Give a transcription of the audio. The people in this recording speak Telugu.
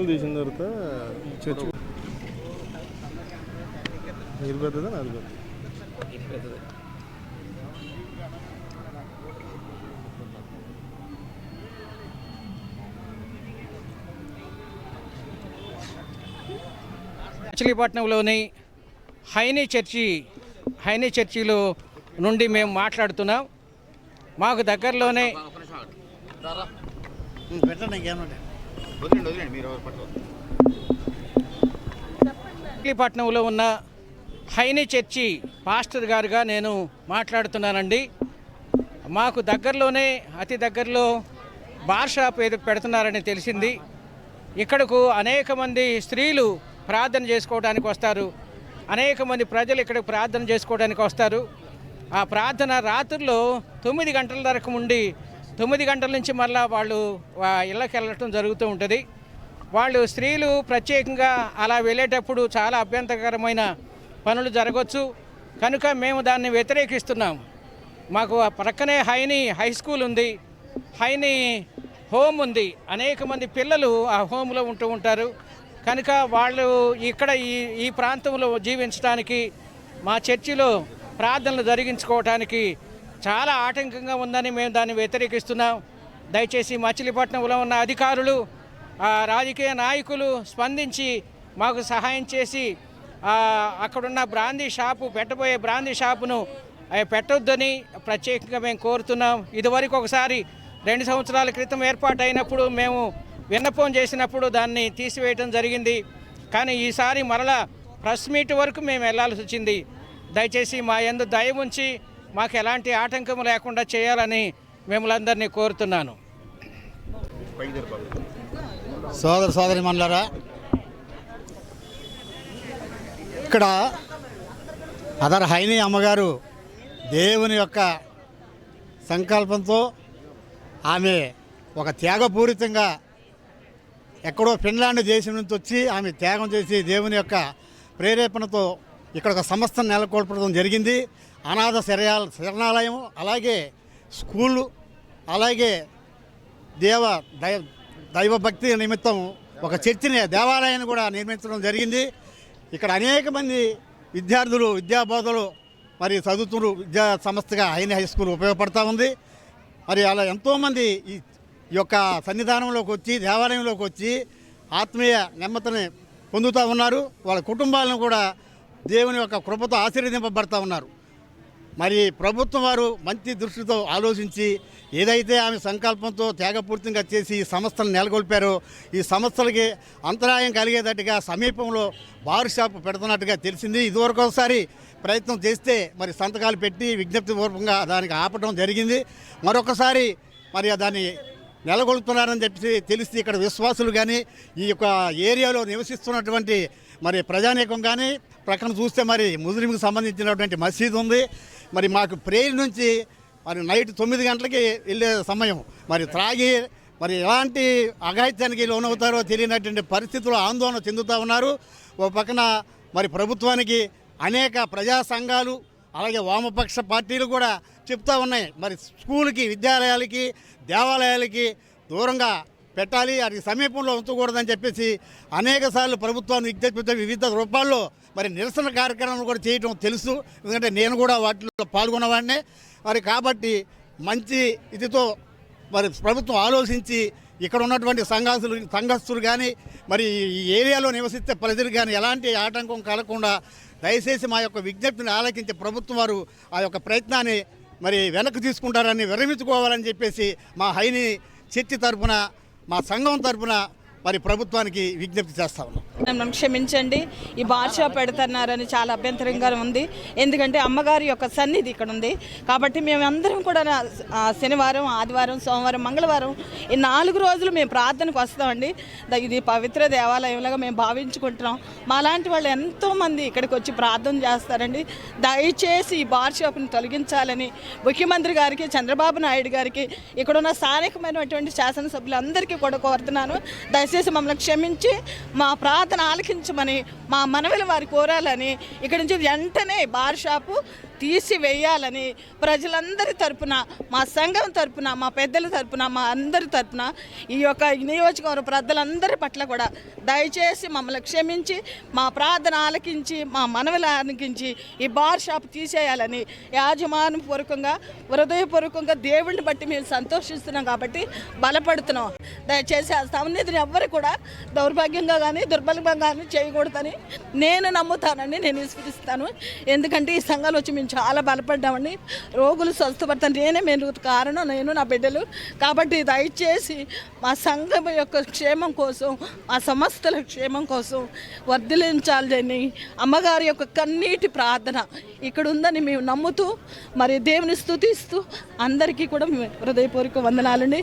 కెనాల్ తీసిన తర్వాత చర్చ్ నీరు పెద్దదా? నాది పెద్ద మచిలీపట్నంలోని హైనీ చర్చి హైనీ చర్చిలో నుండి మేము మాట్లాడుతున్నాం. మాకు దగ్గరలోనే మచిలీపట్నంలో ఉన్న హైనీ చర్చి పాస్టర్ గారుగా నేను మాట్లాడుతున్నానండి. మాకు దగ్గరలోనే అతి దగ్గరలో బార్ షాప్ ఏదో పెడుతున్నారని తెలిసింది. ఇక్కడకు అనేక మంది స్త్రీలు ప్రార్థన చేసుకోవడానికి వస్తారు. అనేక మంది ప్రజలు ఇక్కడ ప్రార్థన చేసుకోవడానికి వస్తారు. ఆ ప్రార్థన రాత్రుల్లో తొమ్మిది గంటల వరకు ఉండి తొమ్మిది గంటల నుంచి మళ్ళా వాళ్ళు ఇళ్ళకి వెళ్ళటం జరుగుతూ ఉంటుంది. వాళ్ళు స్త్రీలు ప్రత్యేకంగా అలా వెళ్ళేటప్పుడు చాలా అభ్యంతరకరమైన పనులు జరగవచ్చు కనుక మేము దాన్ని వ్యతిరేకిస్తున్నాం. మాకు ప్రక్కనే హైని హై స్కూల్ ఉంది. హైని హోమ్ ఉంది. అనేక మంది పిల్లలు ఆ హోమ్లో ఉంటూ ఉంటారు. కనుక వాళ్ళు ఇక్కడ ఈ ఈ ప్రాంతంలో జీవించడానికి మా చర్చిలో ప్రార్థనలు జరిగించుకోవటానికి చాలా ఆటంకంగా ఉందని మేము దాన్ని వ్యతిరేకిస్తున్నాం. దయచేసి మచిలీపట్నంలో ఉన్న అధికారులు రాజకీయ నాయకులు స్పందించి మాకు సహాయం చేసి అక్కడున్న బ్రాందీ షాపు పెట్టబోయే బ్రాందీ షాపును పెట్టొద్దని ప్రత్యేకంగా మేము కోరుతున్నాం. ఇదివరకు ఒకసారి రెండు సంవత్సరాల క్రితం ఏర్పాటైనప్పుడు మేము విన్నపం చేసినప్పుడు దాన్ని తీసివేయడం జరిగింది. కానీ ఈసారి మరలా ప్రెస్ మీట్ వరకు మేము వెళ్ళాల్సి వచ్చింది. దయచేసి మా ఎందు దయ ఉంచి మాకు ఎలాంటి ఆటంకం లేకుండా చేయాలని మిమ్మల్ని కోరుతున్నాను. సోదర సోదరి మనులారా ఇక్కడ అదర్ హైని అమ్మగారు దేవుని యొక్క సంకల్పంతో ఆమె ఒక త్యాగపూరితంగా ఎక్కడో ఫిన్లాండ్ దేశం నుంచి వచ్చి ఆమె త్యాగం చేసి దేవుని యొక్క ప్రేరేపణతో ఇక్కడ ఒక సంస్థను నెలకొల్పడం జరిగింది. అనాథ శరణాల శరణాలయం అలాగే స్కూళ్ళు అలాగే దేవ దైవ దైవభక్తి నిమిత్తం ఒక చర్చిని దేవాలయాన్ని కూడా నిర్మించడం జరిగింది. ఇక్కడ అనేక మంది విద్యార్థులు విద్యాబోధలు మరి చదువుతున్నారు విద్యా సంస్థగా హైని హై స్కూల్ ఉపయోగపడుతూ ఉంది. మరి అలా ఎంతోమంది ఈ ఈ యొక్క సన్నిధానంలోకి వచ్చి దేవాలయంలోకి వచ్చి ఆత్మీయ నెమ్మతిని పొందుతూ ఉన్నారు. వాళ్ళ కుటుంబాలను కూడా దేవుని యొక్క కృపతో ఆశీర్వదింపబడతా ఉన్నారు. మరి ప్రభుత్వం వారు మంచి దృష్టితో ఆలోచించి ఏదైతే ఆమె సంకల్పంతో త్యాగపూర్తిగా చేసి ఈ సంస్థలు నెలకొల్పారో ఈ సంస్థలకి అంతరాయం కలిగేటట్టుగా సమీపంలో బార్ షాప్ పెడుతున్నట్టుగా తెలిసింది. ఇదివరకు ఒకసారి ప్రయత్నం చేస్తే మరి సంతకాలు పెట్టి విజ్ఞప్తి పూర్వకంగా దానికి ఆపడం జరిగింది. మరొకసారి మరి దాన్ని నెలకొల్పుతున్నారని చెప్పి తెలిసి ఇక్కడ విశ్వాసులు కానీ ఈ యొక్క ఏరియాలో నివసిస్తున్నటువంటి మరి ప్రజానీకం కానీ ప్రక్కన చూస్తే మరి ముస్లింకి సంబంధించినటువంటి మసీదు ఉంది. మరి మాకు ప్రేయర్ నుంచి మరి నైట్ తొమ్మిది గంటలకి వెళ్ళే సమయం. మరి త్రాగి మరి ఎలాంటి అఘాయిత్యానికి లోనవుతారో తెలియనటువంటి పరిస్థితుల్లో ఆందోళన చెందుతూ ఉన్నారు. ఓ పక్కన మరి ప్రభుత్వానికి అనేక ప్రజా సంఘాలు అలాగే వామపక్ష పార్టీలు కూడా చెప్తా ఉన్నాయి. మరి స్కూల్కి విద్యాలయాలకి దేవాలయాలకి దూరంగా పెట్టాలి. అది సమీపంలో ఉంచకూడదని చెప్పేసి అనేక సార్లు ప్రభుత్వాన్ని విజ్ఞప్తి వివిధ రూపాల్లో మరి నిరసన కార్యక్రమాలు కూడా చేయటం తెలుసు. ఎందుకంటే నేను కూడా వాటిలో పాల్గొన్నవాడినే. మరి కాబట్టి మంచి ఇదితో మరి ప్రభుత్వం ఆలోచించి ఇక్కడ ఉన్నటువంటి సంఘాసులు సంఘస్థులు కానీ మరి ఈ ఏరియాలో నివసిస్తే ప్రజలు కానీ ఎలాంటి ఆటంకం కలగకుండా దయచేసి మా యొక్క విజ్ఞప్తిని ఆలకించే ప్రభుత్వం వారు ఆ యొక్క ప్రయత్నాన్ని మరి వెనక్కి తీసుకుంటారని విరమించుకోవాలని చెప్పేసి మా హైని చర్చి తరపున మా సంఘం తరఫున మరి ప్రభుత్వానికి విజ్ఞప్తి చేస్తా ఉన్నాం. నన్ను క్షమించండి. ఈ భాష పెడుతున్నారని చాలా అభ్యంతరంగా ఉంది. ఎందుకంటే అమ్మగారి యొక్క సన్నిధి ఇక్కడ ఉంది. కాబట్టి మేమందరం కూడా శనివారం ఆదివారం సోమవారం మంగళవారం ఈ నాలుగు రోజులు మేము ప్రార్థనకు వస్తామండి. ఇది పవిత్ర దేవాలయంలాగా మేము భావించుకుంటున్నాం. మాలాంటి వాళ్ళు ఎంతోమంది ఇక్కడికి వచ్చి ప్రార్థన చేస్తారండి. దయచేసి ఈ బార్ షాప్ని తొలగించాలని ముఖ్యమంత్రి గారికి చంద్రబాబు నాయుడు గారికి ఇక్కడున్న స్థానికమైనటువంటి శాసనసభ్యులందరికీ కూడా కోరుతున్నాను. దయచేసి మమ్మల్ని క్షమించి మా ప్రార్థన ఆలకించమని మా మనవలు వారి కోరాలని ఇక్కడి నుంచి వెంటనే బార్ షాపు తీసివేయాలని ప్రజలందరి తరపున మా సంఘం తరపున మా పెద్దల తరపున మా అందరి తరపున ఈ యొక్క నియోజకవర్గ ప్రజలందరి పట్ల కూడా దయచేసి మమ్మల్ని క్షమించి మా ప్రార్థన ఆలకించి మా మనవలు ఆలకించి ఈ బార్ షాప్ తీసేయాలని యాజమాన్యపూర్వకంగా హృదయపూర్వకంగా దేవుడిని బట్టి మేము సంతోషిస్తున్నాం కాబట్టి బలపడుతున్నాం. దయచేసి ఆ సన్నిధిని ఎవ్వరు కూడా దౌర్భాగ్యంగా కానీ దుర్బలంగా కానీ చేయకూడదని నేను నమ్ముతానని నేను విస్మరిస్తాను ఎందుకంటే ఈ సంఘాలు వచ్చి మేము చాలా బలపడ్డామండి. రోగులు స్వస్థపడతాను నేనే మేము కారణం. నేను నా బిడ్డలు. కాబట్టి దయచేసి మా సంఘం యొక్క క్షేమం కోసం మా సంస్థల క్షేమం కోసం వర్ధిలించాలని అమ్మగారి యొక్క కన్నీటి ప్రార్థన ఇక్కడ ఉందని మేము నమ్ముతూ మరి దేవుని స్తుతిస్తూ అందరికీ కూడా మేము హృదయపూర్వక వందనాలండి.